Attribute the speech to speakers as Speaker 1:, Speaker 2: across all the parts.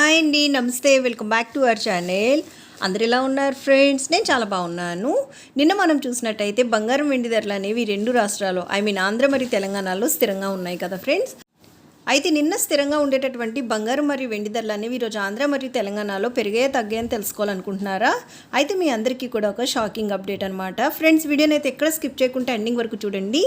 Speaker 1: Hi అండి నమస్తే. Welcome back to our channel. అందరు ఎలా ఉన్నారు ఫ్రెండ్స్? నేను చాలా బాగున్నాను. నిన్న మనం చూసినట్టయితే బంగారం వెండి ధరలు అనేవి రెండు రాష్ట్రాలు ఐ మీన్ ఆంధ్ర మరియు తెలంగాణలో స్థిరంగా ఉన్నాయి కదా ఫ్రెండ్స్? అయితే నిన్న స్థిరంగా ఉండేటటువంటి బంగారం మరియు వెండి ధరలు అనేవి ఈరోజు ఆంధ్ర మరియు తెలంగాణలో పెరిగే తగ్గాయని తెలుసుకోవాలనుకుంటున్నారా? అయితే మీ అందరికీ కూడా ఒక షాకింగ్ అప్డేట్ అనమాట ఫ్రెండ్స్ వీడియోని అయితే ఎక్కడ స్కిప్ చేయకుండా ఎండింగ్ వరకు చూడండి.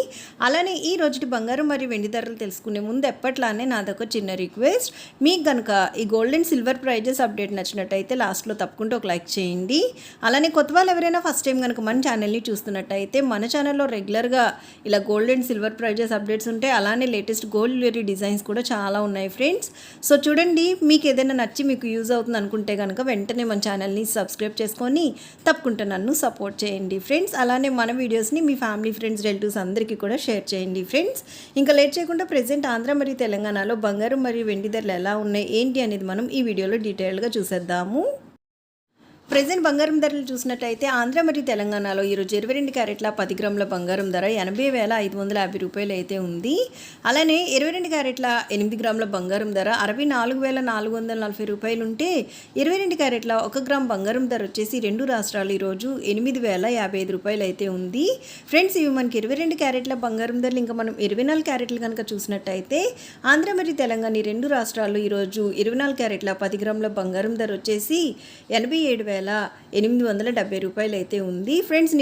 Speaker 1: అలానే ఈ రోజుటి బంగారం మరియు వెండి ధరలు తెలుసుకునే ముందు ఎప్పట్లానే నాదొక చిన్న రిక్వెస్ట్. మీకు కనుక ఈ gold and silver prizes update నచ్చినట్టయితే లాస్ట్లో తప్పకుండా ఒక లైక్ చేయండి. అలానే కొత్త వాళ్ళు ఎవరైనా ఫస్ట్ టైం కనుక మన ఛానల్ని చూస్తున్నట్టయితే మన ఛానల్లో రెగ్యులర్గా ఇలా gold and silver prizes updates ఉంటాయి. అలానే లేటెస్ట్ గోల్డ్ జ్యువెలరీ డిజైన్స్ కూడా కూడా చాలా ఉన్నాయి ఫ్రెండ్స్ సో చూడండి మీకు ఏదైనా నచ్చి మీకు యూజ్ అవుతుంది అనుకుంటే కనుక వెంటనే మన ఛానల్ని సబ్స్క్రైబ్ చేసుకొని తప్పకుండా నన్ను సపోర్ట్ చేయండి ఫ్రెండ్స్ అలానే మన వీడియోస్ని మీ ఫ్యామిలీ ఫ్రెండ్స్ రిలేటివ్స్ అందరికీ కూడా షేర్ చేయండి ఫ్రెండ్స్ ఇంకా లేట్ చేయకుండా ప్రజెంట్ ఆంధ్ర మరియు తెలంగాణలో బంగారం మరియు వెండి ధరలు ఎలా ఉన్నాయి ఏంటి అనేది మనం ఈ వీడియోలో డీటెయిల్గా చూసేద్దాము. ప్రజెంట్ బంగారం ధరలు చూసినట్టయితే ఆంధ్ర మరియు తెలంగాణలో ఈరోజు ఇరవై రెండు క్యారెట్ల పది గ్రాముల బంగారం ధర ఎనభై వేల ఐదు వందల యాభై రూపాయలు అయితే ఉంది. అలానే ఇరవై రెండు క్యారెట్ల ఎనిమిది గ్రాముల బంగారం ధర అరవై నాలుగు వేల నాలుగు వందల నలభై రూపాయలు ఉంటే ఇరవై రెండు క్యారెట్ల ఒక గ్రామ్ బంగారం ధర వచ్చేసి రెండు రాష్ట్రాలు ఈరోజు ఎనిమిది వేల యాభై ఐదు రూపాయలు అయితే ఉంది. ఫ్రెండ్స్ ఇవి మనకి ఇరవై రెండు క్యారెట్ల బంగారం ధరలు. ఇంకా మనం ఇరవై నాలుగు క్యారెట్లు కనుక చూసినట్టయితే ఆంధ్ర మరియు తెలంగాణ రెండు రాష్ట్రాలు ఈరోజు ఇరవై నాలుగు క్యారెట్ల పది గ్రాముల బంగారం ధర వచ్చేసి ఎనభై ఏడు వేల ఎనిమిది వందల డెబ్బై రూపాయలు అయితే ఉంది. ఫ్రెండ్స్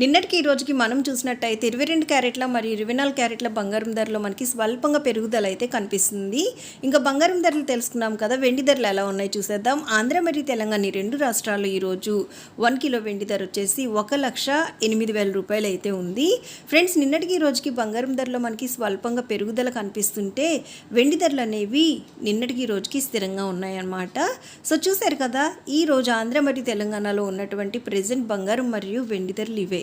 Speaker 1: నిన్నటికి ఈ రోజుకి మనం చూసినట్టయితే ఇరవై రెండు క్యారెట్ల మరియు ఇరవై నాలుగు క్యారెట్ల బంగారం ధరలో మనకి స్వల్పంగా పెరుగుదల అయితే కనిపిస్తుంది. ఇంకా బంగారం ధరలు తెలుసుకున్నాం కదా వెండి ధరలు ఎలా ఉన్నాయి చూసేద్దాం. ఆంధ్ర మరియు తెలంగాణ ఈ రెండు రాష్ట్రాల్లో ఈరోజు వన్ కిలో వెండి ధర వచ్చేసి ఒక లక్ష ఎనిమిది వేల రూపాయలు అయితే ఉంది. ఫ్రెండ్స్ నిన్నటికి ఈ రోజుకి బంగారం ధరలో మనకి స్వల్పంగా పెరుగుదల కనిపిస్తుంటే వెండి ధరలు అనేవి నిన్నటికి ఈ రోజుకి స్థిరంగా ఉన్నాయన్నమాట. సో చూశారు కదా ఈ రోజు ఆంధ్ర మరియు తెలంగాణలో ఉన్నటువంటి ప్రెజెంట్ బంగారం మరియు వెండి ధరలు ఇవే.